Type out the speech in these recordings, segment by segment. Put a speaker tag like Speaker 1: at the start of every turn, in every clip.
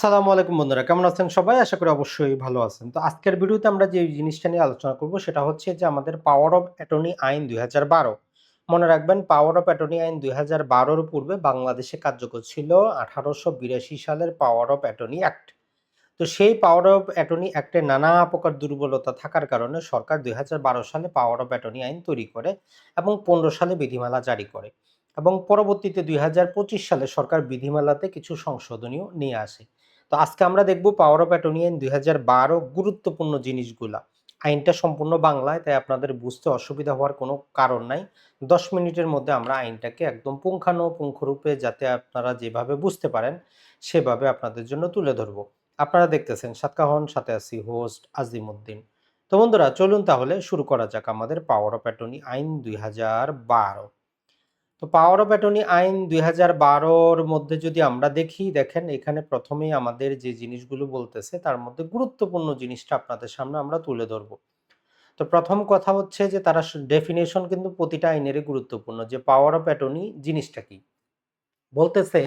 Speaker 1: সালামু আলাইকুম বন্ধুরা, কেমন আছেন সবাই? আশা করি অবশ্যই ভালো আছেন। তো আজকের ভিডিওতে আমরা যে জিনিসটা নিয়ে আলোচনা করব সেটা হচ্ছে যে আমাদের পাওয়ার অফ অ্যাটর্নি আইন দুই হাজার বারো। মনে রাখবেন পাওয়ার অফ অ্যাটর্নি আইন দুই হাজার পূর্বে বাংলাদেশে কার্যকর ছিল আঠারোশো বিরাশি সালের পাওয়ার অফ অ্যাটর্নি অ্যাক্ট তো সেই পাওয়ার অফ অ্যাটর্নি অ্যাক্টে নানা প্রকার দুর্বলতা থাকার কারণে সরকার দুই হাজার বারো সালে পাওয়ার অফ অ্যাটর্নি আইন তৈরি করে এবং পনেরো সালে বিধিমালা জারি করে। এবং পরবর্তীতে দুই হাজার পঁচিশ সালে সরকার বিধিমালাতে কিছু সংশোধনীয় নিয়ে আসে। তো আজকে আমরা দেখব পাওয়ার অফ অ্যাটর্নি আইন দু হাজার বারো গুরুত্বপূর্ণ জিনিসগুলা। আইনটা সম্পূর্ণ বাংলায়, তাই আপনাদের বুঝতে অসুবিধা হওয়ার কোনো কারণ নাই। দশ মিনিটের মধ্যে আমরা আইনটাকে একদম পুঙ্খানুপুঙ্খরূপে যাতে আপনারা যেভাবে বুঝতে পারেন, সেভাবে আপনাদের জন্য তুলে ধরবো। আপনারা দেখতেছেন সাতকাহন সাথে আছি হোস্ট আজিমুদ্দিন। তো বন্ধুরা, চলুন তাহলে শুরু করা যাক আমাদের পাওয়ার অফ অ্যাটর্নি আইন দুই বারো। তো পাওয়ার অফ অ্যাটর্নি আইন দুই হাজার বারোর মধ্যে যদি আমরা দেখি, দেখেন এখানে প্রথমেই আমাদের যে জিনিসগুলো বলতেছে, তার মধ্যে গুরুত্বপূর্ণ জিনিসটা আপনাদের সামনে আমরা তুলে ধরবো। তো প্রথম কথা হচ্ছে যে তারা ডেফিনেশন কিন্তু প্রতিটা আইনেরই গুরুত্বপূর্ণ যে পাওয়ার অফ অ্যাটর্নি জিনিসটা কি? বলতেছে,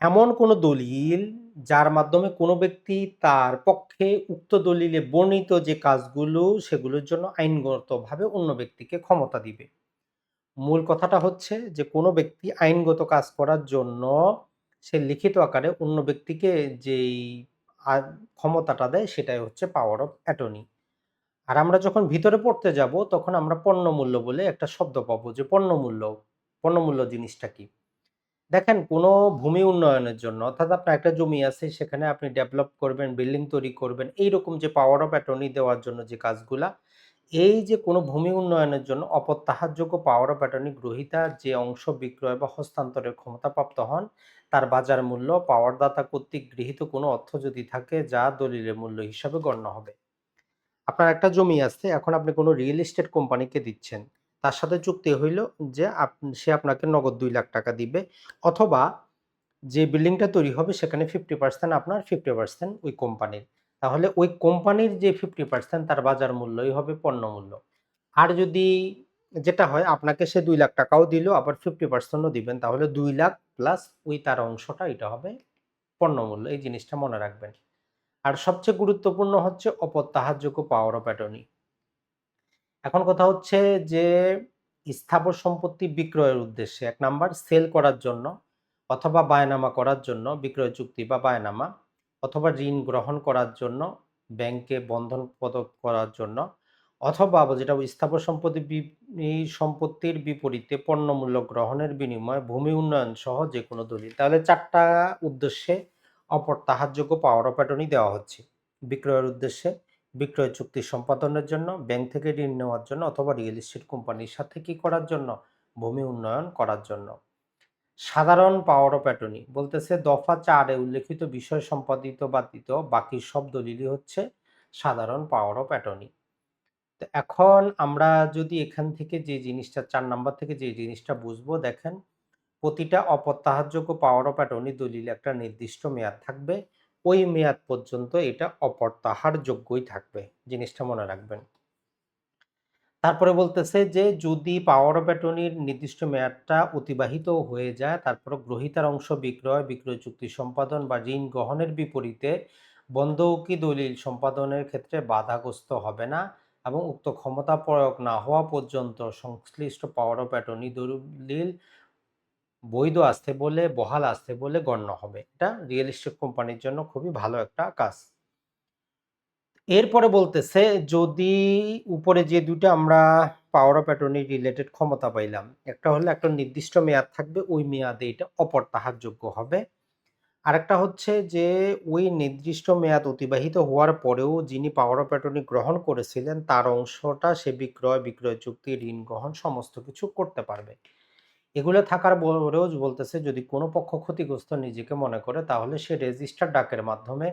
Speaker 1: এমন কোনো দলিল যার মাধ্যমে কোনো ব্যক্তি তার পক্ষে উক্ত দলিলে বর্ণিত যে কাজগুলো, সেগুলোর জন্য আইনগতভাবে অন্য ব্যক্তিকে ক্ষমতা দিবে। মূল কথাটা হচ্ছে যে, কোনো ব্যক্তি আইনগত কাজ করার জন্য সে লিখিত আকারে অন্য ব্যক্তিকে যেই ক্ষমতাটা দেয় সেটাই হচ্ছে পাওয়ার অফ অ্যাটর্নি আর আমরা যখন ভিতরে পড়তে যাব, তখন আমরা পণ্য মূল্য বলে একটা শব্দ পাবো যে পণ্য মূল্য পণ্য মূল্য জিনিসটা কি? দেখেন, কোনো ভূমি উন্নয়নের জন্য, অর্থাৎ আপনার একটা জমি আছে, সেখানে আপনি ডেভেলপ করবেন বিল্ডিং তৈরি করবেন, এইরকম যে পাওয়ার অফ অ্যাটর্নি দেওয়ার জন্য যে কাজগুলা এই যে কোনো ভূমি উন্নয়নের জন্য অপ্রত্যাহারযোগ্য পাওয়ার অফ অ্যাটর্নি গ্রহীতা যে অংশ বিক্রয় বা হস্তান্তরের ক্ষমতাপ্রাপ্ত হন, তার বাজার মূল্য পাওয়ারদাতা কর্তৃক গৃহীত কোনো অর্থ যদি থাকে, যা দলিলের মূল্য হিসাবে গণ্য হবে। আপনার একটা জমি আছে, এখন আপনি কোনো রিয়েল এস্টেট কোম্পানিকে দিচ্ছেন, তার সাথে চুক্তি হইল যে সে আপনাকে নগদ দুই লাখ টাকা দিবে, অথবা যে বিল্ডিংটা তৈরি হবে, সেখানে ফিফটি পার্সেন্ট আপনার ফিফটি পার্সেন্ট ওই কোম্পানির তাহলে ওই কোম্পানির যে ফিফটি পার্সেন্ট তার বাজার মূল্যই হবে পণ্য মূল্য আর যদি যেটা হয়, আপনাকে সে দুই লাখ টাকাও দিল, আবার ফিফটি পার্সেন্টও দিবেন, তাহলে দুই লাখ প্লাস ওই তার অংশটা এটা হবে পণ্য মূল্য এই জিনিসটা মনে রাখবেন। আর সবচেয়ে গুরুত্বপূর্ণ হচ্ছে অপত্যাহারযোগ্য পাওয়ার অফ অ্যাটর্নি এখন কথা হচ্ছে যে স্থাবর সম্পত্তি বিক্রয়ের উদ্দেশ্যে, এক নাম্বার সেল করার জন্য অথবা বায়নামা করার জন্য বিক্রয় চুক্তি বা বায়নামা। অথবা ঋণ গ্রহণ করার জন্য, ব্যাংকে বন্ধন পদক করার জন্য, অথবা যেটা স্থাবর সম্পত্তি সম্পত্তির বিপরীতে পণ্যমূল্য গ্রহণের বিনিময়ে ভূমি উন্নয়ন সহ যে কোনো দলিল। তাহলে চারটা উদ্দেশ্যে অপরতাহারযোগ্য পাওয়ার অফ অ্যাটর্নি দেওয়া হচ্ছে। বিক্রয়ের উদ্দেশ্যে, বিক্রয় চুক্তি সম্পাদনের জন্য, ব্যাংক থেকে ঋণ নেওয়ার জন্য অথবা রিয়েল এস্টেট কোম্পানির সাথে কি করার জন্য, ভূমি উন্নয়ন করার জন্য। সাধারণ পাওয়ার অফ অ্যাটর্নি বলতেছে, দফা চারে উল্লেখিত বিষয় সম্পাদিত বাদিত বাকি সব দলিলই হচ্ছে সাধারণ পাওয়ার অফ অ্যাটর্নি তো এখন আমরা যদি এখান থেকে যে জিনিসটা, চার নাম্বার থেকে যে জিনিসটা বুঝব, দেখেন, প্রতিটা অপ্রত্যাহারযোগ্য পাওয়ার অফ অ্যাটর্নি দলিল একটা নির্দিষ্ট মেয়াদ থাকবে, ওই মেয়াদ পর্যন্ত এটা অপ্রত্যাহারযোগ্যই থাকবে, জিনিসটা মনে রাখবেন। তারপরে বলতেছে যে, যদি পাওয়ার অফ অ্যাটর্নির নির্দিষ্ট মেয়াদটা অতিবাহিত হয়ে যায়, তারপরে গ্রহীতার অংশ বিক্রয় বিক্রয় চুক্তি সম্পাদন বা ঋণ গ্রহণের বিপরীতে বন্ধকি দলিল সম্পাদনের ক্ষেত্রে বাধাগ্রস্ত হবে না এবং উক্ত ক্ষমতা প্রয়োগ না হওয়া পর্যন্ত সংশ্লিষ্ট পাওয়ার অফ অ্যাটর্নি দলিল বৈধ আসতে বলে, বহাল আসতে বলে গণ্য হবে। এটা রিয়েল এস্টেট কোম্পানির জন্য খুবই ভালো একটা কাজ। এরপরে বলতেছে, যদি উপরে যে দুটো আমরা পাওয়ার অফ অ্যাটর্নি রিলেটেড ক্ষমতা পাইলাম, একটা হলো একটা নির্দিষ্ট মেয়াদ থাকবে, ওই মেয়াদে এটা অপরতাহারযোগ্য হবে। আরেকটা হচ্ছে যে, ওই নির্দিষ্ট মেয়াদ অতিবাহিত হওয়ার পরেও যিনি পাওয়ার অফ অ্যাটর্নি গ্রহণ করেছিলেন, তার অংশটা সে বিক্রয় বিক্রয় চুক্তি, ঋণ গ্রহণ সমস্ত কিছু করতে পারবে। এগুলো থাকার পরেও বলতেছে, যদি কোনো পক্ষ ক্ষতিগ্রস্ত নিজেকে মনে করে, তাহলে সে রেজিস্টার ডাকের মাধ্যমে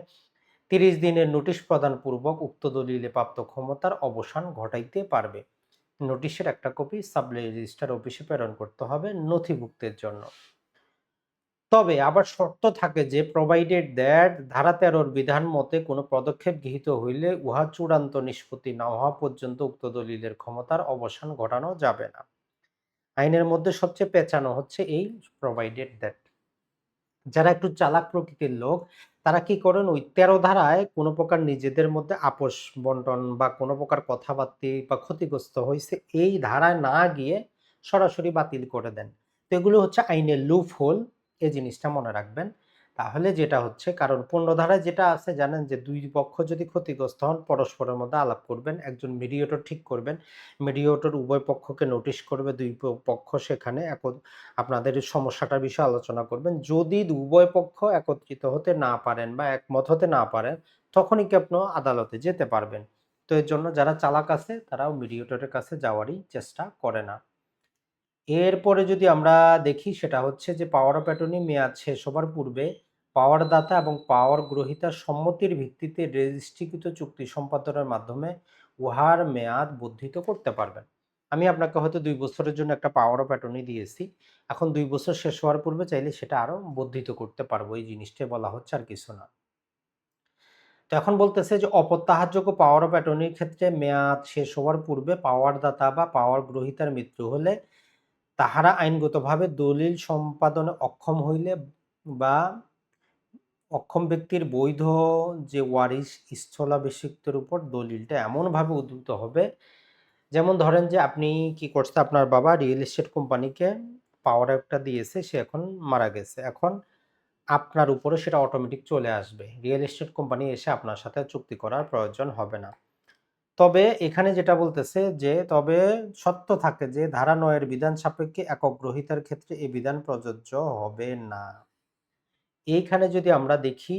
Speaker 1: তিরিশ দিনের নোটিশ প্রদান পূর্বক উক্ত দলিলে প্রাপ্ত ক্ষমতার অবসান ঘটাইতে পারবে। নোটিশের একটা কপি সাব রেজিস্টার অফিসে প্রেরণ করতে হবে নথিভুক্তের জন্য। তবে আবার শর্ত থাকে যে, প্রোভাইডেড দ্যাট ধারা তেরোর বিধান মতে কোনো পদক্ষেপ গৃহীত হইলে উহা চূড়ান্ত নিষ্পত্তি না হওয়া পর্যন্ত উক্ত দলিলের ক্ষমতার অবসান ঘটানো যাবে না। আইনের মধ্যে সবচেয়ে পেঁচানো হচ্ছে এই প্রোভাইডেড দ্যাট। যারা একটু চালাক প্রকৃতির লোক তারা কি করেন? ওই তেরো ধারায় কোনো প্রকার নিজেদের মধ্যে আপোষ বন্টন বা কোনো প্রকার কথাবার্তি বা ক্ষতিগ্রস্ত হয়েছে, এই ধারায় না গিয়ে সরাসরি বাতিল করে দেন। তো এগুলো হচ্ছে আইনের লুফ হোল এই জিনিসটা মনে রাখবেন। তাহলে যেটা হচ্ছে, কারণ পণ্য ধারায় যেটা আছে, জানেন যে দুই পক্ষ যদি ক্ষতিগ্রস্ত হন, পরস্পরের মধ্যে আলাপ করবেন, একজন মিডিয়েটর ঠিক করবেন মিডিয়েটর উভয় পক্ষকে নোটিশ করবে, দুই পক্ষ সেখানে এক আপনাদের সমস্যাটার বিষয়ে আলোচনা করবেন। যদি উভয় পক্ষ একত্রিত হতে না পারেন বা একমত হতে না পারেন, তখনই কি আপনি আদালতে যেতে পারবেন। তো এর জন্য যারা চালাক আছে, তারাও মিডিয়েটরের কাছে যাওয়ারই চেষ্টা করে না। এরপরে যদি আমরা দেখি, সেটা হচ্ছে যে পাওয়ার অফ অ্যাটর্নি মেয়াদ শেষ হবার পূর্বে পাওয়ার দাতা এবং পাওয়ার গ্রহীতার সম্মতির ভিত্তিতে রেজিস্ট্রিকৃত চুক্তি সম্পাদনের মাধ্যমে উহার মেয়াদ বর্ধিত করতে পারবেন। আমি আপনাকে হয়তো দুই বছরের জন্য একটা পাওয়ার অফ অ্যাটর্নি দিয়েছি। এখন দুই বছর শেষ হওয়ার পূর্বে চাইলে সেটা আরও বর্ধিত করতে পারব। এই জিনিসটাই বলা হচ্ছে আর কিছু না। তো এখন বলতেছে যে অপ্রত্যাহারযোগ্য পাওয়ার অফ ক্ষেত্রে মেয়াদ শেষ হওয়ার পূর্বে পাওয়ার দাতা বা পাওয়ার গ্রহীতার মৃত্যু হলে তাহারা আইনগতভাবে দলিল সম্পাদনে অক্ষম হইলে বা অক্ষম ব্যক্তির বৈধ যে ওয়ারিশ স্থলাভিষিক্তের উপর দলিলটা এমনভাবে উদ্ধৃত হবে। যেমন ধরেন যে আপনি কি করছে, আপনার বাবা রিয়েল এস্টেট কোম্পানিকে পাওয়ার একটা দিয়েছে, সে এখন মারা গেছে। এখন আপনার উপরে সেটা অটোমেটিক চলে আসবে। রিয়েল এস্টেট কোম্পানি এসে আপনার সাথে চুক্তি করার প্রয়োজন হবে না। তবে এখানে যেটা বলতেছে যে, তবে সত্য থাকে যে, ধারা নয়ের বিধান সাপেক্ষে একক গ্রহিতার ক্ষেত্রে এই বিধান প্রযোজ্য হবে না। এইখানে যদি আমরা দেখি,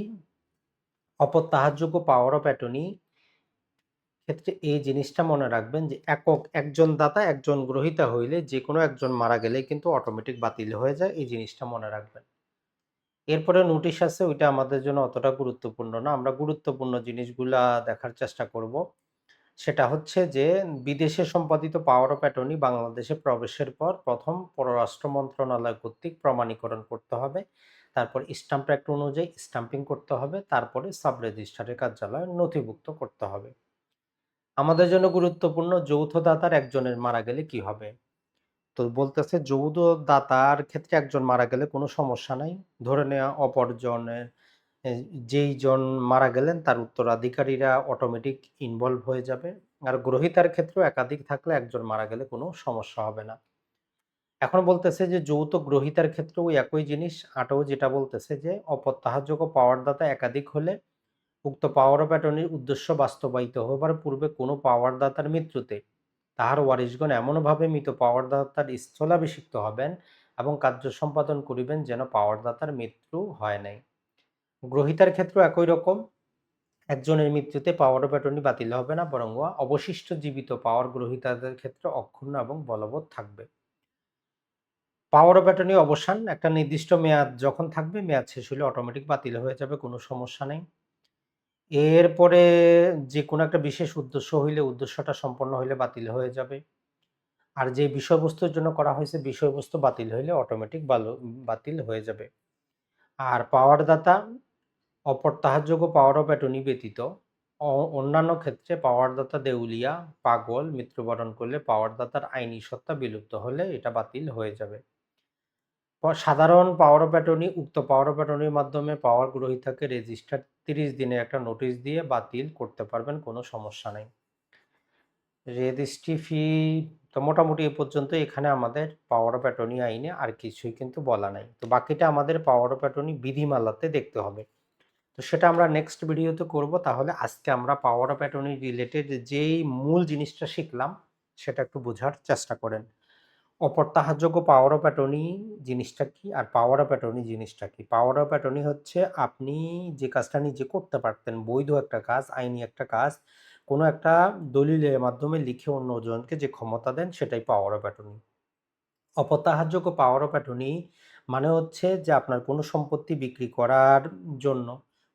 Speaker 1: অপত্যাহারযোগ্য পাওয়ার অফ অ্যাটর্নি ক্ষেত্রে এই জিনিসটা মনে রাখবেন যে একক একজন দাতা, একজন গ্রহিতা হইলে যে কোনো একজন মারা গেলে কিন্তু অটোমেটিক বাতিল হয়ে যায়, এই জিনিসটা মনে রাখবেন। এরপরে নোটিশ আছে, ওইটা আমাদের জন্য অতটা গুরুত্বপূর্ণ না। আমরা গুরুত্বপূর্ণ জিনিসগুলা দেখার চেষ্টা করব। সেটা হচ্ছে যে বিদেশে সম্পাদিত পাওয়ার অফ অ্যাটর্নি বাংলাদেশে প্রবেশের পর প্রথম পররাষ্ট্র মন্ত্রণালয় কর্তৃক প্রমাণীকরণ করতে হবে। তারপর স্টাম্প অ্যাক্ট অনুযায়ী স্টাম্পিং করতে হবে, তারপরে সাব রেজিস্ট্রারের কার্যালয়ে নথিভুক্ত করতে হবে। আমাদের জন্য গুরুত্বপূর্ণ যৌথ দাতার একজনের মারা গেলে কি হবে? তো বলতেছে যৌথ দাতার ক্ষেত্রে একজন মারা গেলে কোনো সমস্যা নাই। ধরে নেওয়া অপরজনের যেই জন মারা গেলেন তার উত্তরাধিকারীরা অটোমেটিক ইনভলভ হয়ে যাবে। আর গ্রহিতার ক্ষেত্রেও একাধিক থাকলে একজন মারা গেলে কোনো সমস্যা হবে না। এখন বলতেছে যে, যৌথ গ্রহিতার ক্ষেত্রেও একই জিনিস। আটও যেটা বলতেছে যে অপ্রত্যাহারযোগ্য পাওয়ারদাতা একাধিক হলে উক্ত পাওয়ার অফ অ্যাটর্নির উদ্দেশ্য বাস্তবায়িত হবার পূর্বে কোনো পাওয়ারদাতার মৃত্যুতে তাহার ওয়ারিশগণ এমনভাবে মৃত পাওয়ারদাতার স্থলাভিষিক্ত হবেন এবং কার্য সম্পাদন করিবেন যেন পাওয়ারদাতার মৃত্যু হয় নাই। গ্রহিতার ক্ষেত্রেও একই রকম। একজনের মৃত্যুতে পাওয়ার অফ বাতিল হবে না, বরং অবশিষ্ট জীবিত পাওয়ার গ্রহিতাদের ক্ষেত্রে অক্ষুণ্ণ এবং বলবৎ থাকবে। পাওয়ার অফ অ্যাটর্নি অবসান, একটা নির্দিষ্ট মেয়াদ যখন থাকবে, মেয়াদ শেষ হলে অটোমেটিক বাতিল হয়ে যাবে, কোনো সমস্যা নেই। এরপরে যে কোনো একটা বিশেষ উদ্দেশ্য হইলে উদ্দেশ্যটা সম্পন্ন হইলে বাতিল হয়ে যাবে। আর যে বিষয়বস্তুর জন্য করা হয়েছে, বিষয়বস্তু বাতিল হইলে অটোমেটিক বাতিল হয়ে যাবে। আর পাওয়ার দাতা অপরতাহারযোগ্য পাওয়ার অফ অ্যাটর্নি ব্যতীত অন্যান্য ক্ষেত্রে পাওয়ারদাতা দেউলিয়া, পাগল, মৃত্যুবরণ করলে পাওয়ারদাতার আইনি সত্তা বিলুপ্ত হলে এটা বাতিল হয়ে যাবে। সাধারণ পাওয়ার অফ অ্যাটর্নি উক্ত পাওয়ার অফ অ্যাটর্নির মাধ্যমে পাওয়ার গ্রহীতাকে রেজিস্টার তিরিশ দিনে একটা নোটিশ দিয়ে বাতিল করতে পারবেন, কোনো সমস্যা নেই। রেজিস্ট্রি ফি তো মোটামুটি এ পর্যন্ত এখানে আমাদের পাওয়ার অফ অ্যাটর্নি আইনে আর কিছুই কিন্তু বলা নাই। তো বাকিটা আমাদের পাওয়ার অফ অ্যাটর্নি বিধিমালাতে দেখতে হবে। তো সেটা আমরা নেক্সট ভিডিওতে করব। তাহলে আজকে আমরা পাওয়ার অফ অ্যাটর্নি রিলেটেড যেই মূল জিনিসটা শিখলাম, সেটা একটু বোঝার চেষ্টা করেন। অপরতাহারযোগ্য পাওয়ার অফ অ্যাটর্নি জিনিসটা কি? আর পাওয়ার অফ অ্যাটর্নি জিনিসটা কি? পাওয়ার অফ অ্যাটর্নি হচ্ছে আপনি যে কাজটা নিজে করতে পারতেন, বৈধ একটা কাজ, আইনি একটা কাজ, কোনো একটা দলিলের মাধ্যমে লিখে অন্যজনকে যে ক্ষমতা দেন সেটাই পাওয়ার অফ অ্যাটর্নি অপরতাহারযোগ্য পাওয়ার অফ অ্যাটর্নি মানে হচ্ছে যে আপনার কোনো সম্পত্তি বিক্রি করার জন্য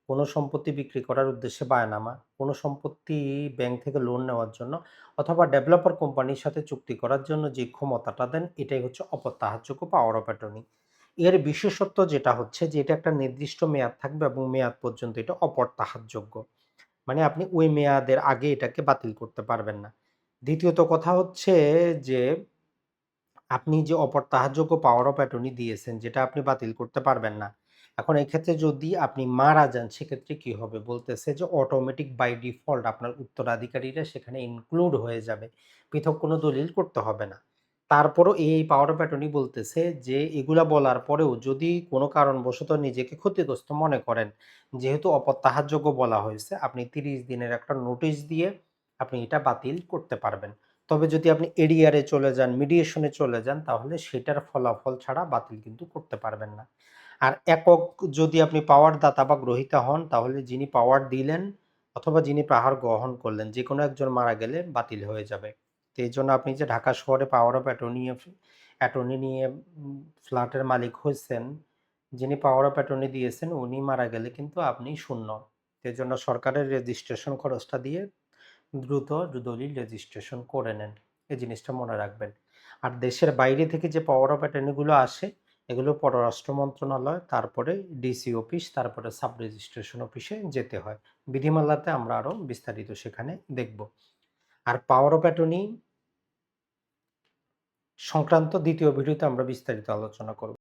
Speaker 1: কোনো সম্পত্তি বিক্রি করার উদ্দেশ্যে বায়নামা, কোনো সম্পত্তি ব্যাংক থেকে লোন নেওয়ার জন্য অথবা ডেভেলপার কোম্পানির সাথে চুক্তি করার জন্য যে ক্ষমতাটা দেন, এটাই হচ্ছে অপত্যাহারযোগ্য পাওয়ার অফ অ্যাটর্নি এর বিশেষত্ব যেটা হচ্ছে যে এটা একটা নির্দিষ্ট মেয়াদ থাকবে এবং মেয়াদ পর্যন্ত এটা অপরতাহারযোগ্য মানে আপনি ওই মেয়াদের আগে এটাকে বাতিল করতে পারবেন না। দ্বিতীয়ত কথা হচ্ছে যে আপনি যে অপরতাহারযোগ্য পাওয়ার অফ অ্যাটর্নি দিয়েছেন, যেটা আপনি বাতিল করতে পারবেন না এখন এক্ষেত্রে যদি আপনি মারা যান, সেক্ষেত্রে কি হবে? বলতেছে যে অটোমেটিক বাই ডিফল্ট আপনার উত্তরাধিকারীরা সেখানে ইনক্লুড হয়ে যাবে। পৃথক কোনো দলিল করতে হবে না। তারপরও এই পাওয়ার অফ অ্যাটর্নি বলতেছে যে এগুলা বলার পরেও যদি কোনো কারণবশত নিজেকে ক্ষতিগ্রস্ত মনে করেন, যেহেতু অপ্রত্যাহারযোগ্য বলা হয়েছে, আপনি তিরিশ দিনের একটা নোটিশ দিয়ে আপনি এটা বাতিল করতে পারবেন। তবে যদি আপনি এরিয়ারে চলে যান মিডিয়েশনে চলে যান, তাহলে সেটার ফলাফল ছাড়া বাতিল কিন্তু করতে পারবেন না। আর একক যদি আপনি পাওয়ার দাতা বা গ্রহীতা হন, তাহলে যিনি পাওয়ার দিলেন অথবা যিনি পাহাড় গ্রহণ করলেন যে কোনো একজন মারা গেলে বাতিল হয়ে যাবে। তো এই জন্য আপনি যে ঢাকা শহরে পাওয়ার অফ অ্যাটর্নি অ্যাটর্নি নিয়ে ফ্ল্যাটের মালিক হয়েছেন, যিনি পাওয়ার অফ অ্যাটর্নি দিয়েছেন, উনি মারা গেলে কিন্তু আপনি শূন্য। এই জন্য সরকারের রেজিস্ট্রেশন খরচটা দিয়ে দ্রুত দলিল রেজিস্ট্রেশন করে নেন। এই জিনিসটা মনে রাখবেন। আর দেশের বাইরে থেকে যে পাওয়ার অফ অ্যাটর্নিগুলো আসে এগুলো পররাষ্ট্র মন্ত্রণালয়, তারপরে ডিসি অফিস তারপরে সাব রেজিস্ট্রেশন অফিসে যেতে হয়। বিধিমালাতে আমরা আরও বিস্তারিত সেখানে দেখব। আর পাওয়ার অফ অ্যাটর্নি সংক্রান্ত দ্বিতীয় ভিডিওতে আমরা বিস্তারিত আলোচনা করব।